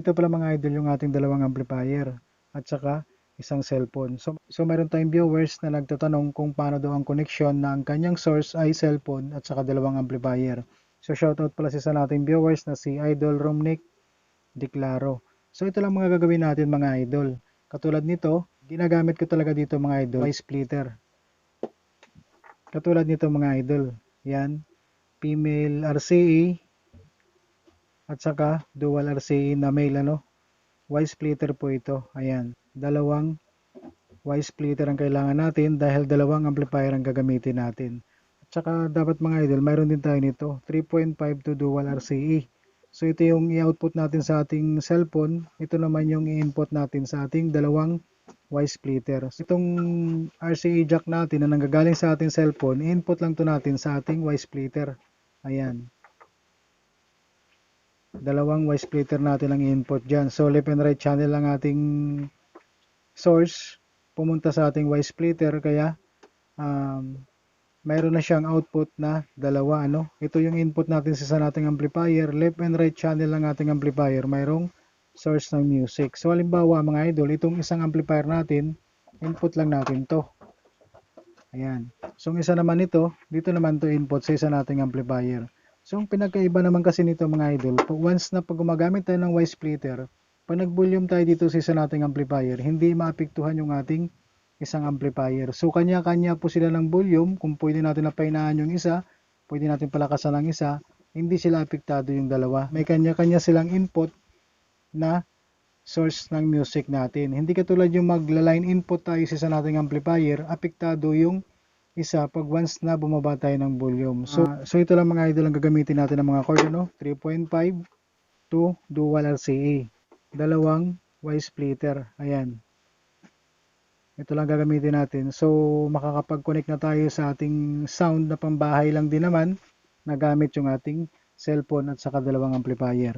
ito pala mga idol yung ating dalawang amplifier at saka isang cellphone. So, so meron tayong viewers na nagtatanong kung paano daw ang connection na ang kanyang source ay cellphone at saka dalawang amplifier. So shoutout pala sa nating viewers na si Idol Romnick Declaro. So ito lang mga gagawin natin mga idol. Katulad nito, ginagamit ko talaga dito mga idol, ay splitter. Katulad nito mga idol. Yan, female RCA at saka dual RCA na male ano. Y splitter po ito. Ayan, dalawang Y splitter ang kailangan natin dahil dalawang amplifier ang gagamitin natin. At saka dapat mga idol, mayroon din tayo nito, 3.5 to dual RCA. So ito yung i-output natin sa ating cellphone, ito naman yung i-input natin sa ating dalawang Y splitter. So, itong RCA jack natin na nanggagaling sa ating cellphone, i-input lang to natin sa ating Y splitter. Ayan. Dalawang Y splitter natin ang i-input dyan. So left and right channel ang ating source. Pumunta sa ating Y splitter kaya um, mayroon na siyang output na dalawa ano? Ito yung input natin sa nating amplifier. Left and right channel ng ating amplifier. Mayroong source ng music. So halimbawa mga idol itong isang amplifier natin input lang natin to. Ayan. So isa naman ito dito naman to input sa isa nating amplifier so ang pinagkaiba naman kasi nito mga idol once na pag gumagamit tayo ng Y splitter pag nag-volume tayo dito sa isa nating amplifier, hindi maapektuhan yung ating isang amplifier. So, kanya-kanya po sila ng volume. Kung pwede natin napainaan yung isa, pwede natin palakasan ang isa, hindi sila apektado yung dalawa. May kanya-kanya silang input na source ng music natin. Hindi katulad yung magla-line input tayo sa isa nating amplifier, apektado yung isa pag once na bumaba tayo ng volume. So, so ito lang mga idol ang gagamitin natin ng mga chord, ano? 3.5 to dual RCA dalawang Y splitter. Ayan. Ito lang gagamitin natin. So, makakapag-connect na tayo sa ating sound na pambahay lang din naman na gamit yung ating cellphone at saka dalawang amplifier.